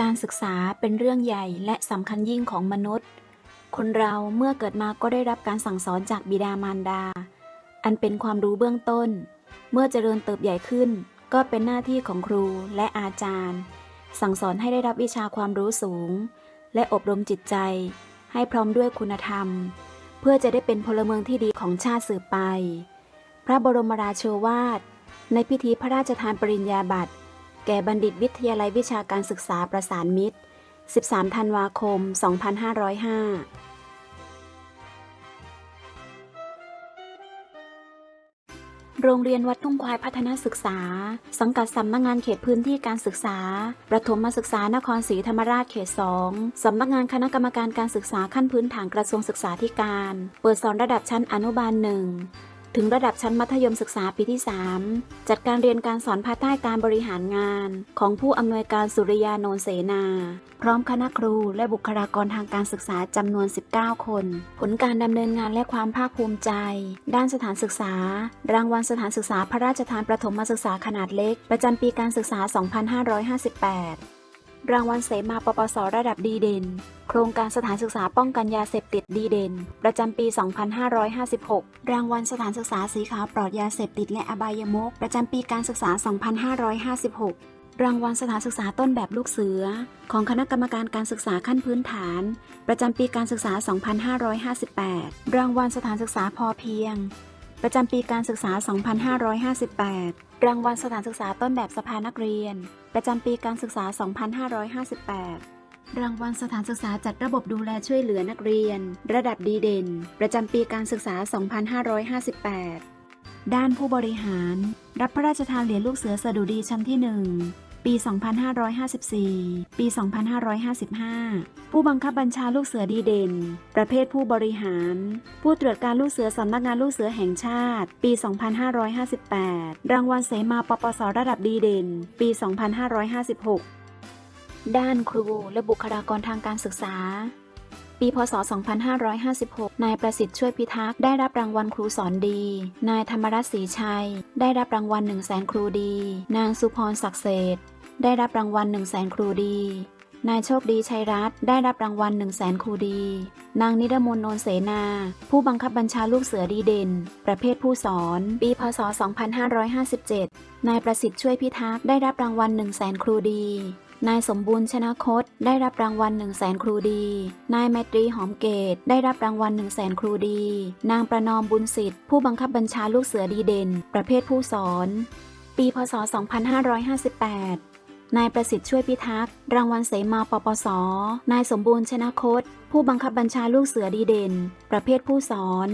การศึกษาเป็นเรื่องใหญ่และสำคัญยิ่งของมนุษย์ คนเราเมื่อเกิดมาก็ได้รับการสั่งสอนจากบิดามารดา อันเป็นความรู้เบื้องต้น เมื่อเจริญเติบใหญ่ขึ้น ก็เป็นหน้าที่ของครูและอาจารย์ สั่งสอนให้ได้รับวิชาความรู้สูง และอบรมจิตใจ ให้พร้อมด้วยคุณธรรม เพื่อจะได้เป็นพลเมืองที่ดีของชาติสืบไป พระบรมราโชวาท ในพิธีพระราชทานปริญญาบัตร แก่บัณฑิตวิทยาลัยวิชาการศึกษาประสานมิตร 13 ธันวาคม 2505โรงเรียนวัดทุ่งควายพัฒนาศึกษา สังกัดสำนักงานเขตพื้นที่การศึกษา ประถมศึกษานครศรีธรรมราชเขต 2 สำนักงานคณะกรรมการการศึกษาขั้นพื้นฐานกระทรวงศึกษาธิการ เปิดสอนระดับชั้นอนุบาลหนึ่ง ถึงระดับชั้นมัธยมศึกษาปีที่ 3 จัดการเรียนการสอนภายใต้การบริหารงานของผู้อำนวยการสุริยานนเสนา พร้อมคณะครูและบุคลากรทางการศึกษาจำนวน 19 คน ผลการดำเนินงานและความภาคภูมิใจ ด้านสถานศึกษา รางวัลสถานศึกษาพระราชทานประถมศึกษาขนาดเล็ก ประจำปีการศึกษา 2558 รางวัลเสมาปปส ระดับดีเด่น โครงการสถานศึกษาป้องกันยาเสพติดดีเด่น ประจำปี 2556 รางวัลสถานศึกษาสีขาวปลอดยาเสพติดและอบายมุขประจำปีการศึกษา 2556 รางวัลสถานศึกษาต้นแบบลูกเสือ ของคณะกรรมการการศึกษาขั้นพื้นฐาน ประจำปีการศึกษา 2558 รางวัลสถานศึกษาพอเพียง ประจำปีการศึกษา 2558 รางวัลสถานศึกษาต้นแบบสภานักเรียน ประจำปีการศึกษา 2558 รางวัลสถานศึกษาจัดระบบดูแลช่วยเหลือนักเรียน ระดับดีเด่น ประจำปีการศึกษา 2558 ด้านผู้บริหาร รับพระราชทานเหรียญลูกเสือสดุดีชั้นที่ 1 ปี 2554 ปี 2555 ผู้บังคับบัญชาลูกเสือดีเด่น ประเภทผู้บริหาร ผู้ตรวจการลูกเสือสำนักงานลูกเสือแห่งชาติ ปี 2558 รางวัลเสมาปปสระดับดีเด่น ปี 2556 ด้านครูและบุคลากรทางการศึกษาปีพศ 2556 นายประสิทธิ์ช่วยพิทักษ์ได้รับรางวัลครูสอนดี นายธรรมรัตน์ศรีชัย ได้รับรางวัล1 0 0 0 0แสนครูดี นางสุพรศักดิ์เศษ ได้รับรางวัล1 0 0 0 0แสนครูดี นายโชคดีชัยรัตน์ได้รับรางวัล1 0 0 0 0แสนครูดี นางนิรมนโนนเสนา ผู้บังคับบัญชาลูกเสือดีเด่น ประเภทผู้สอน ปีพศ 2557 นายประสิทธิ์ช่วยพิทักษ์ได้รับรางวัล1 0 0 0 0แสนครูดีนายสมบูรณ์ชนะคตได้รับรางวัล1 0 0 0 0แสนครูดี นายไมตรีหอมเกตได้รับรางวัล1 0 0 0 0แสนครูดี นางประนอมบุญสิทธิ์ผู้บังคับบัญชาลูกเสือดีเด่น ประเภทผู้สอน ปีพศ 2558 นายประสิทธิ์ช่วยพิทักษ์ รางวัลเสมาปปส นายสมบูรณ์ชนะคต ผู้บังคับบัญชาลูกเสือดีเด่น ประเภทผู้สอน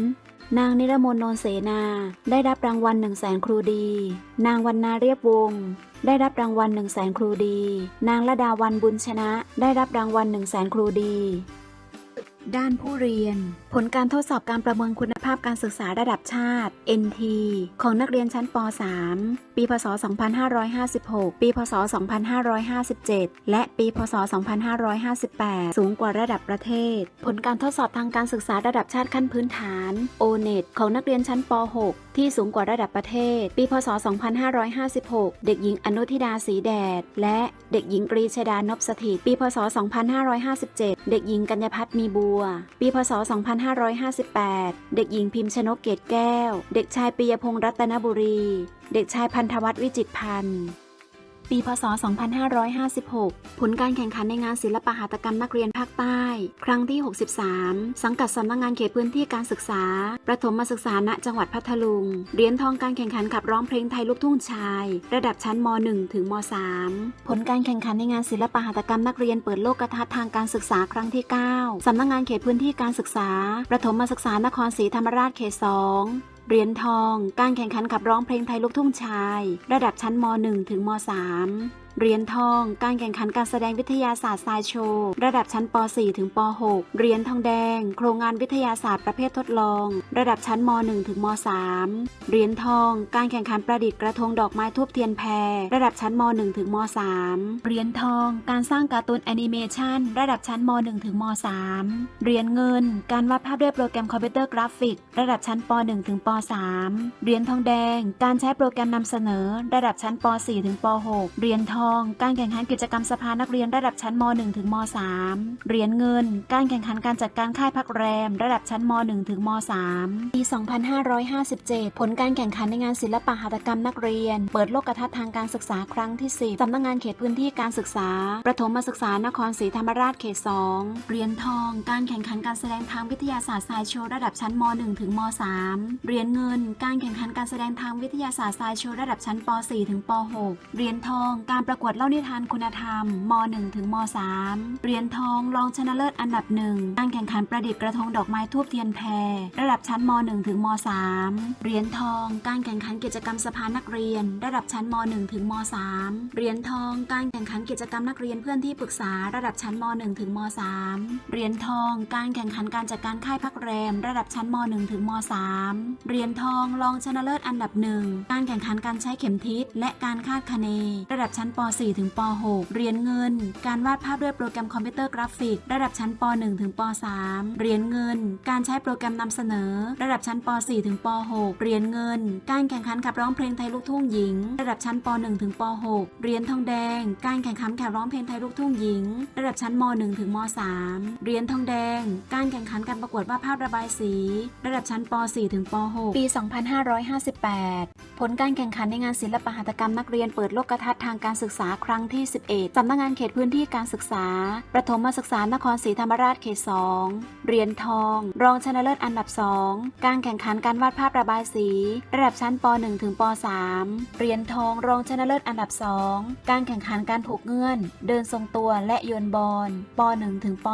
นางนิรมนนนเสนา ได้รับรางวัล1 0 0 0 0แสนครูดี นางวรรณาเรียบวง ได้รับรางวัล1 0 0 0 0แสนครูดี นางละดาวันบุญชนะ ได้รับรางวัล1 0 0 0 0แสนครูดี ด้านผู้เรียนผลการทดสอบการประเมินคุณภาพการศึกษาระดับชาติ NT ของนักเรียนชั้นป .3 ปี พศ 2556 ปี พศ 2557 และปี พศ 2558 สูงกว่าระดับประเทศ ผลการทดสอบทางการศึกษาระดับชาติขั้นพื้นฐาน O-NET ของนักเรียนชั้นป .6 ที่สูงกว่าระดับประเทศ ปี พศ 2556 เด็กหญิงอนุทิดาสีแดด และเด็กหญิงกรีชดานพสถิต ปี พศ 2557 เด็กหญิงกัญญพัฒน์มีบัว ปี พศ .2 2558 เด็กหญิงพิมพ์ชนกเกตแก้ว เด็กชายปิยพงษ์รัตนบุรี เด็กชายพันธวัฒน์วิจิตรพันธ์ ปี พศ 2556 ผลการแข่งขันในงานศิลปหัตถกรรมนักเรียนภาคใต้ ครั้งที่ 63 สังกัดสำนักงานเขตพื้นที่การศึกษา ประถมศึกษาณจังหวัดพัทลุง เหรียญทองการแข่งขันขับร้องเพลงไทยลูกทุ่งชาย ระดับชั้นม .1 ถึงม .3 ผลการแข่งขันในงานศิลปหัตถกรรมนักเรียนเปิดโลกทัศน์ทางการศึกษาครั้งที่ 9 สำนักงานเขตพื้นที่การศึกษา ประถมศึกษานครศรีธรรมราชเขต 2 เหรียญทอง การแข่งขันขับร้องเพลงไทยลูกทุ่งชาย ระดับชั้นม .1 ถึงม .3 เหรียญทอง การแข่งขันการแสดงวิทยาศาสตร์ไซโชว์ ระดับชั้นป .4 ถึงป .6 เหรียญทองแดง โครงงานวิทยาศาสตร์ประเภททดลอง ระดับชั้นม .1 ถึงม .3 เหรียญทอง การแข่งขันประดิษฐ์กระทงดอกไม้ทูบเทียนแพร ระดับชั้นม .1 ถึงม .3 เหรียญทอง การสร้างการ์ตูนแอนิเมชันระดับชั้นม .1 ถึงม .3 เหรียญเงิน การวาดภาพด้วยโปรแกรมคอมพิวเตอร์กราฟิก ระดับชั้นป .1 ถึงป .3 เหรียญทองแดง การใช้โปรแกรมนำเสนอ ระดับชั้นป .4 ถึงป .6 เหรียญทองการแข่งขันกิจกรรมสภานักเรียนระดับชั้นม .1 ถึงม .3 เหรียญเงิน การแข่งขันการจัดการค่ายพักแรม ระดับชั้นม .1 ถึงม .3 ปี 2557 ผลการแข่งขันในงานศิลปะหัตถกรรมนักเรียน เปิดโลกทัศน์ทางการศึกษาครั้งที่ 10สำนักงานเขตพื้นที่การศึกษา ประถมศึกษานครศรีธรรมราชเขต 2 เหรียญทอง การแข่งขันการแสดงทางวิทยาศาสตร์ไซโชว์ระดับชั้นม .1 ถึงม .3 เหรียญเงิน การแข่งขันการแสดงทางวิทยาศาสตร์ไซโชว์ระดับชั้นป .4 ถึงป .6 เหรียญทอง การประกวดเล่านิทานคุณธรรมม .1 ถึงม .3 เหรียญทองรองชนะเลิศอันดับหนึ่งการแข่งขันประดิษฐ์กระทงดอกไม้ทูบเทียนแพรระดับชั้นม .1 ถึงม .3 เหรียญทอง การแข่งขันกิจกรรมสภานักเรียน ระดับชั้นม .1 ถึงม .3 เหรียญทอง การแข่งขันกิจกรรมนักเรียนเพื่อนที่ปรึกษาระดับชั้นม .1 ถึงม .3 เหรียญทอง การแข่งขันการจัดการค่ายพักแรม ระดับชั้นม .1 ถึงม .3 เหรียญทองรองชนะเลิศอันดับหนึ่งการแข่งขันการใช้เข็มทิศและการคาดคะเน ระดับชั้นป .4 ถึงป .6 เรียญเงิน การวาดภาพด้วยโปรแกรมคอมพิวเตอร์กราฟิก ระดับชั้นป .1 ถึงป .3 เรียญเงิน การใช้โปรแกรมนำเสนอ ระดับชั้นป .4 ถึงป .6 เรียญเงิน การแข่งขันขับร้องเพลงไทยลูกทุ่งหญิง ระดับชั้นป .1 ถึงป .6 เรียญทองแดง การแข่งขันขับร้องเพลงไทยลูกทุ่งหญิง ระดับชั้นม .1 ถึงม .3 เรียญทองแดง การแข่งขันการประกวดวาดภาพระบายสี ระดับชั้นป .4 ถึงป .6 ปี 2558 ผลการแข่งขันในงานศิลปหัตถกรรมนักเรียนเปิดโลกทัศน์ทางการศึกษาครั้งที่ 11 สำนักงานเขตพื้นที่การศึกษา ประถมศึกษานครศรีธรรมราชเขต 2 เหรียญทอง รองชนะเลิศอันดับ 2 การแข่งขันการวาดภาพระบายสี ระดับชั้นป .1 ถึงป .3 เหรียญทอง รองชนะเลิศอันดับ 2 การแข่งขันการผูกเงื่อน เดินทรงตัวและโยนบอลป .1 ถึงป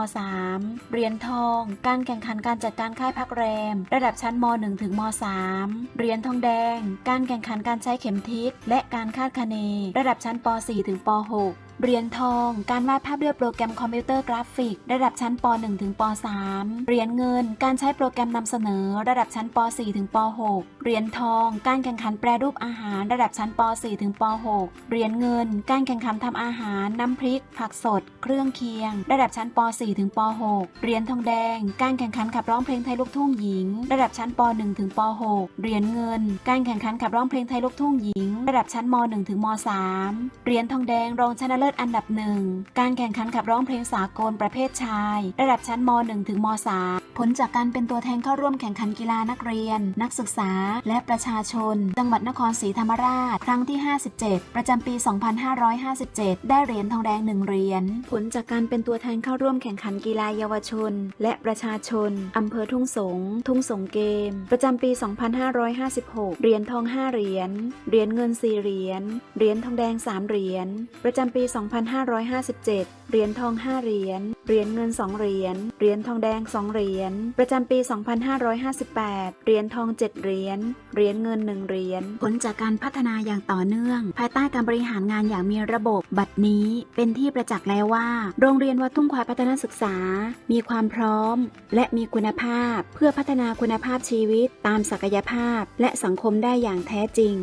.3 เหรียญทอง การแข่งขันการจัดการค่ายพักแรม ระดับชั้นม .1 ถึงม .3 เหรียญทองแดง การแข่งขันการใช้เข็มทิศและการคาดคะเน ระดับชั้นป .4 ถึงป .6 เหรียญทอง การวาดภาพด้วยโปรแกรมคอมพิวเตอร์กราฟิก ระดับชั้นป .1 ถึงป .3 เหรียญเงิน การใช้โปรแกรมนำเสนอ ระดับชั้นป .4 ถึงป .6 เหรียญทอง การแข่งขันแปรรูปอาหาร ระดับชั้นป .4 ถึงป .6 เหรียญเงิน การแข่งขันทำอาหารน้ำพริก ผักสด เครื่องเคียง ระดับชั้นป .4 ถึงป .6 เหรียญทองแดง การแข่งขันขับร้องเพลงไทยลูกทุ่งหญิง ระดับชั้นป .1 ถึงป .6 เหรียญเงิน การแข่งขันขับร้องเพลงไทยลูกทุ่งหญิง ระดับชั้นม .1 ถึงม .3 เหรียญทองแดงรองชนะเลิศอันดับหนึ่ง การแข่งขันขับร้องเพลงสากลประเภทชาย ระดับชั้นม .1 ถึงม .3 ผลจากการเป็นตัวแทนเข้าร่วมแข่งขันกีฬานักเรียน นักศึกษา และประชาชน จังหวัดนครศรีธรรมราช ครั้งที่ 57 ประจำปี 2557 ได้เหรียญทองแดง1เหรียญ ผลจากการเป็นตัวแทนเข้าร่วมแข่งขันกีฬาเยาวชน และประชาชน อำเภอทุ่งสง ทุ่งสงเกม ประจำปี 2556 เหรียญทอง 5 เหรียญ เหรียญเงิน 4 เหรียญ เหรียญทองแดง 3 เหรียญ ประจำปี 2557 เหรียญทอง 5 เหรียญ เหรียญเงิน 2 เหรียญ เหรียญทองแดง 2 เหรียญ ประจำปี 2558 เหรียญทอง 7 เหรียญ เหรียญเงิน 1 เหรียญ ผลจากการพัฒนาอย่างต่อเนื่อง ภายใต้การบริหารงานอย่างมีระบบ บัดนี้เป็นที่ประจักษ์แล้วว่า โรงเรียนวัดทุ่งควายพัฒนาศึกษา มีความพร้อม และมีคุณภาพ เพื่อพัฒนาคุณภาพชีวิตตามศักยภาพ และสังคมได้อย่างแท้จริง